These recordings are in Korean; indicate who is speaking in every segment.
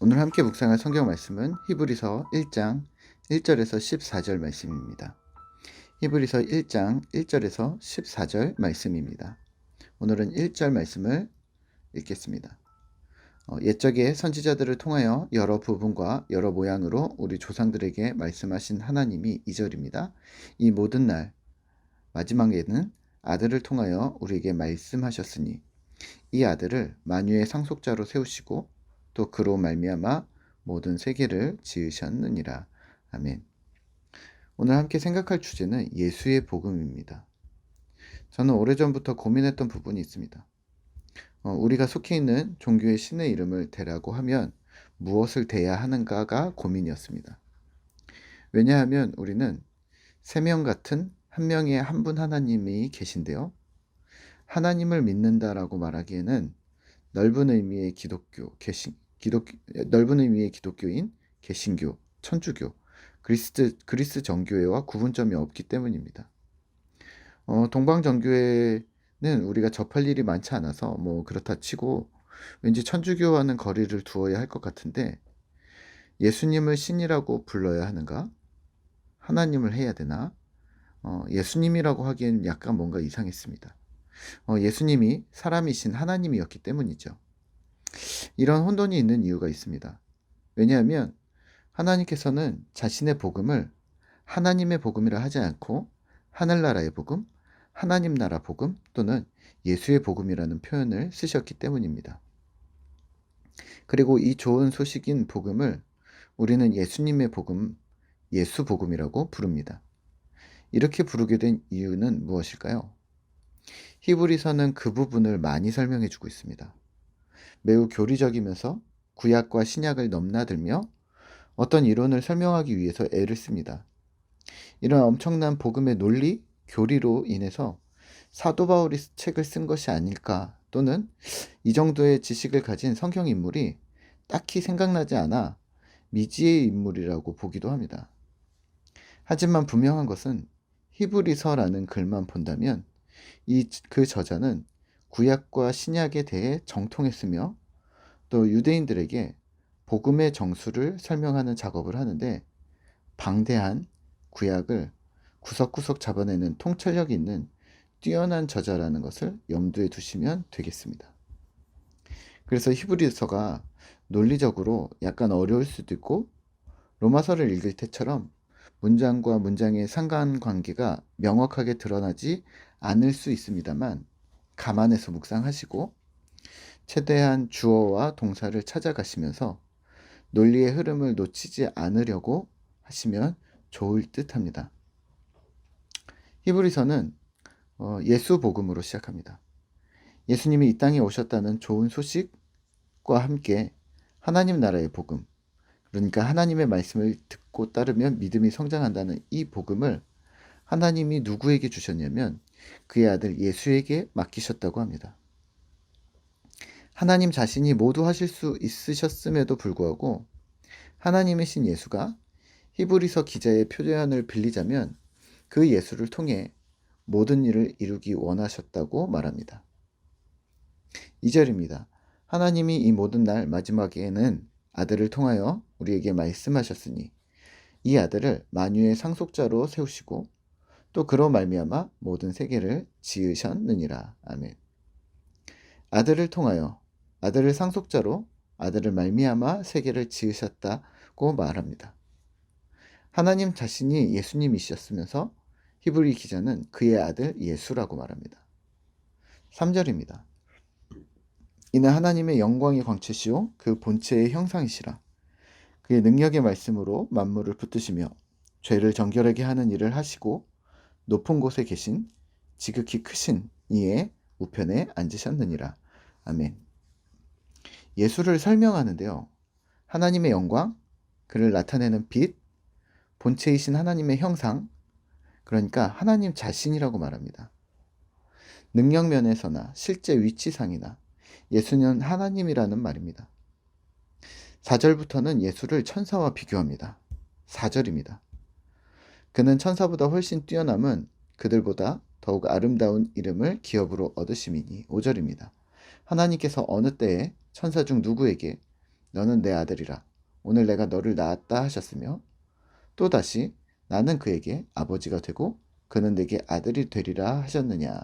Speaker 1: 오늘 함께 묵상할 성경 말씀은 히브리서 1장 1절에서 14절 말씀입니다. 히브리서 1장 1절에서 14절 말씀입니다. 오늘은 1절 말씀을 읽겠습니다. 어, 옛적에 선지자들을 통하여 여러 부분과 여러 모양으로 우리 조상들에게 말씀하신 하나님이 2절입니다. 이 모든 날 마지막에는 아들을 통하여 우리에게 말씀하셨으니 이 아들을 만유의 상속자로 세우시고 또 그로 말미암아 모든 세계를 지으셨느니라. 아멘. 오늘 함께 생각할 주제는 예수의 복음입니다. 저는 오래전부터 고민했던 부분이 있습니다. 어, 우리가 속해 있는 종교의 신의 이름을 대라고 하면 무엇을 대야 하는가가 고민이었습니다. 왜냐하면 우리는 세 명 같은 한 명의 한 분 하나님이 계신데요. 하나님을 믿는다라고 말하기에는 넓은 의미의 기독교, 개신, 기독, 넓은 의미의 기독교인 개신교, 천주교, 그리스, 그리스 정교회와 구분점이 없기 때문입니다. 어, 동방 정교회는 우리가 접할 일이 많지 않아서 뭐 그렇다 치고 왠지 천주교와는 거리를 두어야 할 것 같은데 예수님을 신이라고 불러야 하는가? 하나님을 해야 되나? 어, 예수님이라고 하기엔 약간 뭔가 이상했습니다. 어, 예수님이 사람이신 하나님이었기 때문이죠. 이런 혼돈이 있는 이유가 있습니다. 왜냐하면 하나님께서는 자신의 복음을 하나님의 복음이라 하지 않고 하늘나라의 복음, 하나님 나라 복음 또는 예수의 복음이라는 표현을 쓰셨기 때문입니다. 그리고 이 좋은 소식인 복음을 우리는 예수님의 복음, 예수 복음이라고 부릅니다. 이렇게 부르게 된 이유는 무엇일까요? 히브리서는 그 부분을 많이 설명해 주고 있습니다. 매우 교리적이면서 구약과 신약을 넘나들며 어떤 이론을 설명하기 위해서 애를 씁니다. 이런 엄청난 복음의 논리, 교리로 인해서 사도 바울이 책을 쓴 것이 아닐까 또는 이 정도의 지식을 가진 성경 인물이 딱히 생각나지 않아 미지의 인물이라고 보기도 합니다. 하지만 분명한 것은 히브리서라는 글만 본다면 이 그 저자는 구약과 신약에 대해 정통했으며 또 유대인들에게 복음의 정수를 설명하는 작업을 하는데 방대한 구약을 구석구석 잡아내는 통찰력 있는 뛰어난 저자라는 것을 염두에 두시면 되겠습니다. 그래서 히브리서가 논리적으로 약간 어려울 수도 있고 로마서를 읽을 때처럼 문장과 문장의 상관관계가 명확하게 드러나지 않을 수 있습니다만 감안해서 묵상하시고 최대한 주어와 동사를 찾아가시면서 논리의 흐름을 놓치지 않으려고 하시면 좋을 듯 합니다. 히브리서는 어, 예수 복음으로 시작합니다. 예수님이 이 땅에 오셨다는 좋은 소식과 함께 하나님 나라의 복음, 그러니까 하나님의 말씀을 듣고 따르면 믿음이 성장한다는 이 복음을 하나님이 누구에게 주셨냐면 그의 아들 예수에게 맡기셨다고 합니다. 하나님 자신이 모두 하실 수 있으셨음에도 불구하고 하나님의 신 예수가 히브리서 기자의 표현을 빌리자면 그 예수를 통해 모든 일을 이루기 원하셨다고 말합니다. 2절입니다. 하나님이 이 모든 날 마지막에는 아들을 통하여 우리에게 말씀하셨으니 이 아들을 만유의 상속자로 세우시고 또 그로 말미암아 모든 세계를 지으셨느니라. 아멘. 아들을 통하여 아들을 상속자로 아들을 말미암아 세계를 지으셨다고 말합니다. 하나님 자신이 예수님이셨으면서 히브리 기자는 그의 아들 예수라고 말합니다. 3절입니다. 이는 하나님의 영광의 광채시요 그 본체의 형상이시라. 그의 능력의 말씀으로 만물을 붙드시며 죄를 정결하게 하는 일을 하시고 높은 곳에 계신 지극히 크신 이의 우편에 앉으셨느니라. 아멘. 예수를 설명하는데요. 하나님의 영광, 그를 나타내는 빛, 본체이신 하나님의 형상, 그러니까 하나님 자신이라고 말합니다. 능력 면에서나 실제 위치상이나 예수는 하나님이라는 말입니다. 4절부터는 예수를 천사와 비교합니다. 4절입니다. 그는 천사보다 훨씬 뛰어남은 그들보다 더욱 아름다운 이름을 기업으로 얻으심이니 5절입니다. 하나님께서 어느 때에 천사 중 누구에게 너는 내 아들이라 오늘 내가 너를 낳았다 하셨으며 또다시 나는 그에게 아버지가 되고 그는 내게 아들이 되리라 하셨느냐.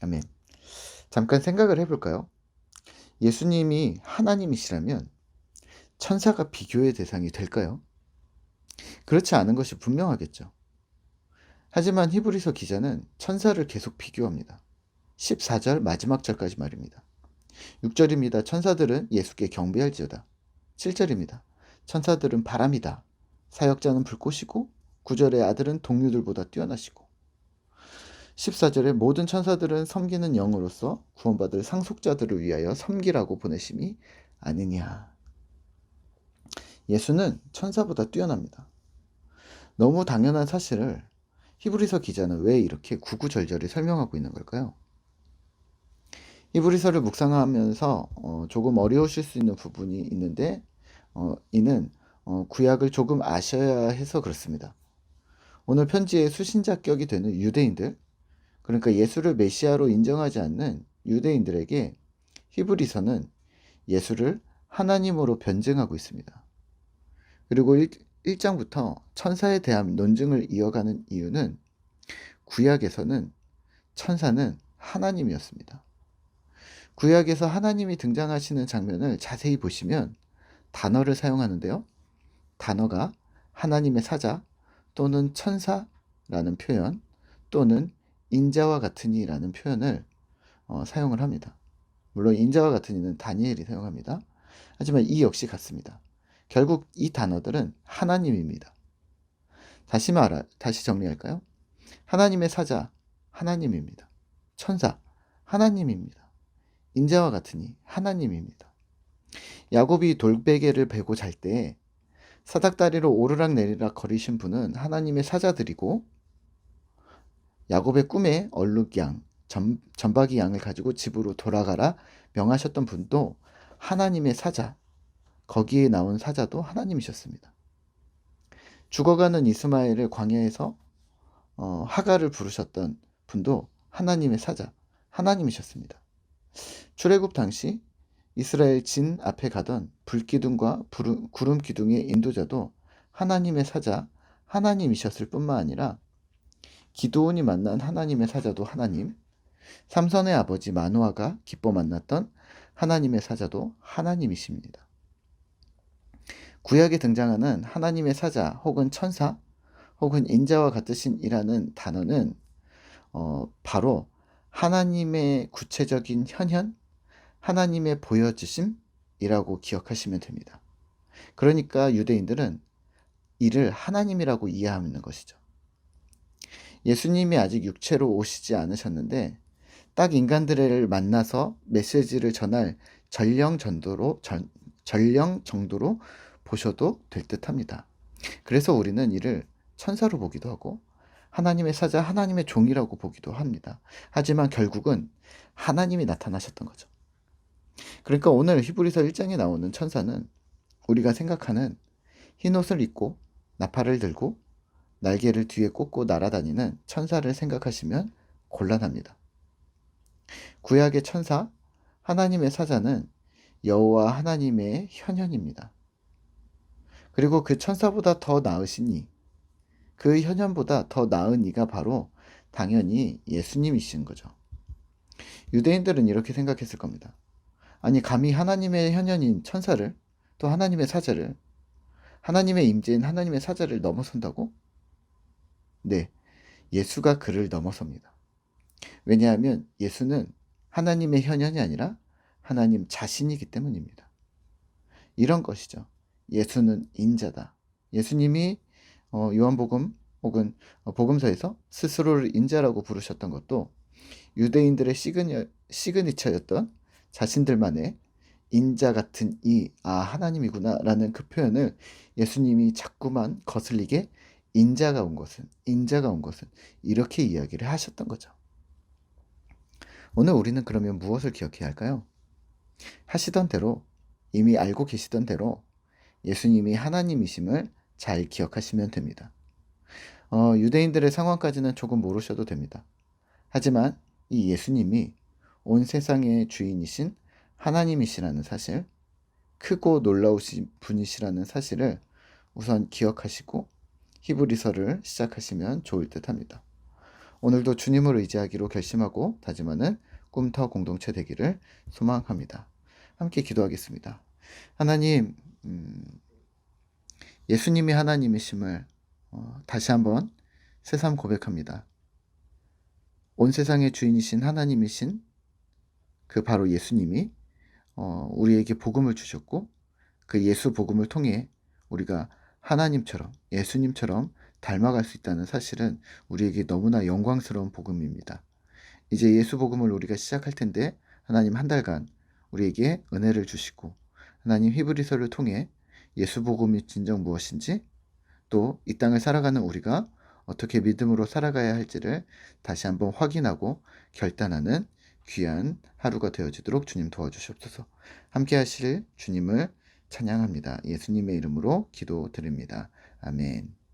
Speaker 1: 아멘. 잠깐 생각을 해볼까요? 예수님이 하나님이시라면 천사가 비교의 대상이 될까요? 그렇지 않은 것이 분명하겠죠. 하지만 히브리서 기자는 천사를 계속 비교합니다. 14절 마지막 절까지 말입니다. 6절입니다. 천사들은 예수께 경배할지어다. 7절입니다. 천사들은 바람이다. 사역자는 불꽃이고 9절의 아들은 동료들보다 뛰어나시고 14절에 모든 천사들은 섬기는 영으로서 구원받을 상속자들을 위하여 섬기라고 보내심이 아니냐. 예수는 천사보다 뛰어납니다. 너무 당연한 사실을 히브리서 기자는 왜 이렇게 구구절절히 설명하고 있는 걸까요? 히브리서를 묵상하면서 어, 조금 어려우실 수 있는 부분이 있는데 어, 이는 어, 구약을 조금 아셔야 해서 그렇습니다. 오늘 편지의 수신자격이 되는 유대인들, 그러니까 예수를 메시아로 인정하지 않는 유대인들에게 히브리서는 예수를 하나님으로 변증하고 있습니다. 그리고 1, 장부터 천사에 대한 논증을 이어가는 이유는 구약에서는 천사는 하나님이었습니다. 구약에서 하나님이 등장하시는 장면을 자세히 보시면 단어를 사용하는데요. 단어가 하나님의 사자 또는 천사라는 표현 또는 인자와 같으니라는 표현을 어, 사용을 합니다. 물론 인자와 같으니는 다니엘이 사용합니다. 하지만 이 역시 같습니다. 결국 이 단어들은 하나님입니다. 다시 말하, 다시 정리할까요? 하나님의 사자, 하나님입니다. 천사, 하나님입니다. 인자와 같으니 하나님입니다. 야곱이 돌베개를 베고 잘 때 사닥다리로 오르락 내리락 거리신 분은 하나님의 사자들이고 야곱의 꿈에 얼룩양, 전, 전박이 양을 가지고 집으로 돌아가라 명하셨던 분도 하나님의 사자, 거기에 나온 사자도 하나님이셨습니다. 죽어가는 이스마엘을 광야에서 어, 하가를 부르셨던 분도 하나님의 사자, 하나님이셨습니다. 출애굽 당시 이스라엘 진 앞에 가던 불기둥과 구름 기둥의 인도자도 하나님의 사자, 하나님이셨을 뿐만 아니라 기도원이 만난 하나님의 사자도 하나님, 삼선의 아버지 마노아가 기뻐 만났던 하나님의 사자도 하나님이십니다. 구약에 등장하는 하나님의 사자 혹은 천사 혹은 인자와 같으신 이라는 단어는 어, 바로 하나님의 구체적인 현현, 하나님의 보여주심이라고 기억하시면 됩니다. 그러니까 유대인들은 이를 하나님이라고 이해하는 것이죠. 예수님이 아직 육체로 오시지 않으셨는데 딱 인간들을 만나서 메시지를 전할 전령 정도로 전, 전령 정도로 보셔도 될 듯합니다. 그래서 우리는 이를 천사로 보기도 하고 하나님의 사자, 하나님의 종이라고 보기도 합니다. 하지만 결국은 하나님이 나타나셨던 거죠. 그러니까 오늘 히브리서 1장에 나오는 천사는 우리가 생각하는 흰 옷을 입고 나팔을 들고 날개를 뒤에 꽂고 날아다니는 천사를 생각하시면 곤란합니다. 구약의 천사, 하나님의 사자는 여호와 하나님의 현현입니다. 그리고 그 천사보다 더 나으시니 그 현현보다 더 나은 이가 바로 당연히 예수님이신 거죠. 유대인들은 이렇게 생각했을 겁니다. 아니 감히 하나님의 현현인 천사를 또 하나님의 사자를 하나님의 임재인 하나님의 사자를 넘어선다고? 네, 예수가 그를 넘어섭니다. 왜냐하면 예수는 하나님의 현현이 아니라 하나님 자신이기 때문입니다. 이런 것이죠. 예수는 인자다. 예수님이 어, 요한복음 혹은 어, 복음서에서 스스로를 인자라고 부르셨던 것도 유대인들의 시그니, 시그니처였던 자신들만의 인자 같은 이, 아, 하나님이구나 라는 그 표현을 예수님이 자꾸만 거슬리게 인자가 온 것은, 인자가 온 것은 이렇게 이야기를 하셨던 거죠. 오늘 우리는 그러면 무엇을 기억해야 할까요? 하시던 대로, 이미 알고 계시던 대로 예수님이 하나님이심을 잘 기억하시면 됩니다. 어, 유대인들의 상황까지는 조금 모르셔도 됩니다. 하지만 이 예수님이 온 세상의 주인이신 하나님이시라는 사실, 크고 놀라우신 분이시라는 사실을 우선 기억하시고 히브리서를 시작하시면 좋을 듯 합니다. 오늘도 주님을 의지하기로 결심하고 다짐하는 꿈터 공동체 되기를 소망합니다. 함께 기도하겠습니다. 하나님, 음, 예수님이 하나님이심을 어, 다시 한번 새삼 고백합니다. 온 세상의 주인이신 하나님이신 그 바로 예수님이 어, 우리에게 복음을 주셨고 그 예수 복음을 통해 우리가 하나님처럼 예수님처럼 닮아갈 수 있다는 사실은 우리에게 너무나 영광스러운 복음입니다. 이제 예수 복음을 우리가 시작할 텐데 하나님 한 달간 우리에게 은혜를 주시고 하나님 히브리서를 통해 예수 복음이 진정 무엇인지 또 이 땅을 살아가는 우리가 어떻게 믿음으로 살아가야 할지를 다시 한번 확인하고 결단하는 귀한 하루가 되어지도록 주님 도와주시옵소서. 함께 하실 주님을 찬양합니다. 예수님의 이름으로 기도드립니다. 아멘.